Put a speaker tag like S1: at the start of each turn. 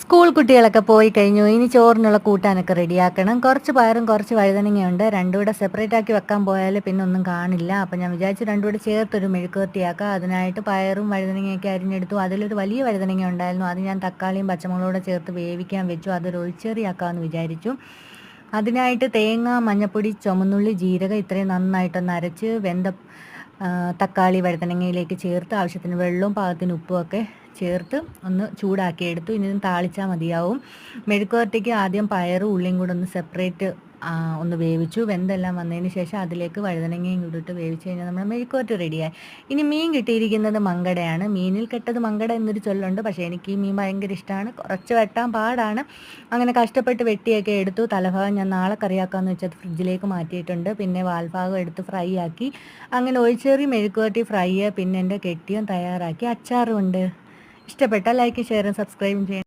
S1: School കുട്ടികളൊക്കെ പോയി കഴിഞ്ഞു. ഇനി ചോറിനുള്ള കൂട്ടാനൊക്കെ റെഡിയാക്കണം. കുറച്ച് പയറും കുറച്ച് വഴുതനങ്ങയുണ്ട്. രണ്ടും കൂടെ സെപ്പറേറ്റ് ആക്കി വെക്കാൻ പോയാൽ പിന്നെ ഒന്നും കാണില്ല. അപ്പം ഞാൻ വിചാരിച്ചു രണ്ടും കൂടെ ചേർത്തൊരു മെഴുക്കുവർത്തിയാക്കാം അതിനായിട്ട് പയറും വഴുതനങ്ങയൊക്കെ അരിഞ്ഞെടുത്തു. അതിലൊരു വലിയ വഴുതനങ്ങ ഉണ്ടായിരുന്നു. അത് ഞാൻ തക്കാളിയും പച്ചമുളകൂടെ ചേർത്ത് വേവിക്കാൻ വെച്ചു. അതൊരു ഒഴിച്ചേറിയാക്കാമെന്ന് വിചാരിച്ചു. അതിനായിട്ട് തേങ്ങ മഞ്ഞപ്പൊടി ചുമന്നുള്ളി ജീരകം ഇത്രയും നന്നായിട്ടൊന്ന് അരച്ച് വെന്ത തക്കാളി വഴുതനങ്ങയിലേക്ക് ചേർത്ത് ആവശ്യത്തിന് വെള്ളവും പാകത്തിന് ഉപ്പും ഒക്കെ ചേർത്ത് ഒന്ന് ചൂടാക്കി എടുത്തു ഇനി താളിച്ചാൽ മതിയാവും. മെഴുക്കുവരട്ടിക്ക് ആദ്യം പയറും ഉള്ളിയും കൂടെ ഒന്ന് സെപ്പറേറ്റ് ഒന്ന് വേവിച്ചു. വെന്തെല്ലാം വന്നതിന് ശേഷം അതിലേക്ക് വഴുതനങ്ങയും കൂടി ഇട്ട് വേവിച്ച് കഴിഞ്ഞാൽ നമ്മുടെ മെഴുക്കുവരട്ടി റെഡിയായി. ഇനി മീൻ കിട്ടിയിരിക്കുന്നത് മങ്കടയാണ്. മീനിൽ കെട്ടത് മങ്കട എന്നൊരു ചൊല്ലുണ്ട്. പക്ഷേ എനിക്ക് ഈ മീൻ ഭയങ്കര ഇഷ്ടമാണ് കുറച്ച് വെട്ടാൻ പാടാണ്. അങ്ങനെ കഷ്ടപ്പെട്ട് വെട്ടിയൊക്കെ എടുത്തു. തലഭാഗം ഞാൻ നാളെ കറിയാക്കാമെന്ന് വെച്ചാൽ ഫ്രിഡ്ജിലേക്ക് മാറ്റിയിട്ടുണ്ട്. പിന്നെ വാൽഭാഗം എടുത്ത് ഫ്രൈ ആക്കി. അങ്ങനെ ഒഴിച്ചേറി മെഴുക്കുവരട്ടി ഫ്രൈ പിന്നെ എന്റെ കെട്ടിയും തയ്യാറാക്കി. അച്ചാറും ഉണ്ട് ഇഷ്ടപ്പെട്ടാൽ ലൈക്ക് ഷെയറും സബ്സ്ക്രൈബും ചെയ്യണം.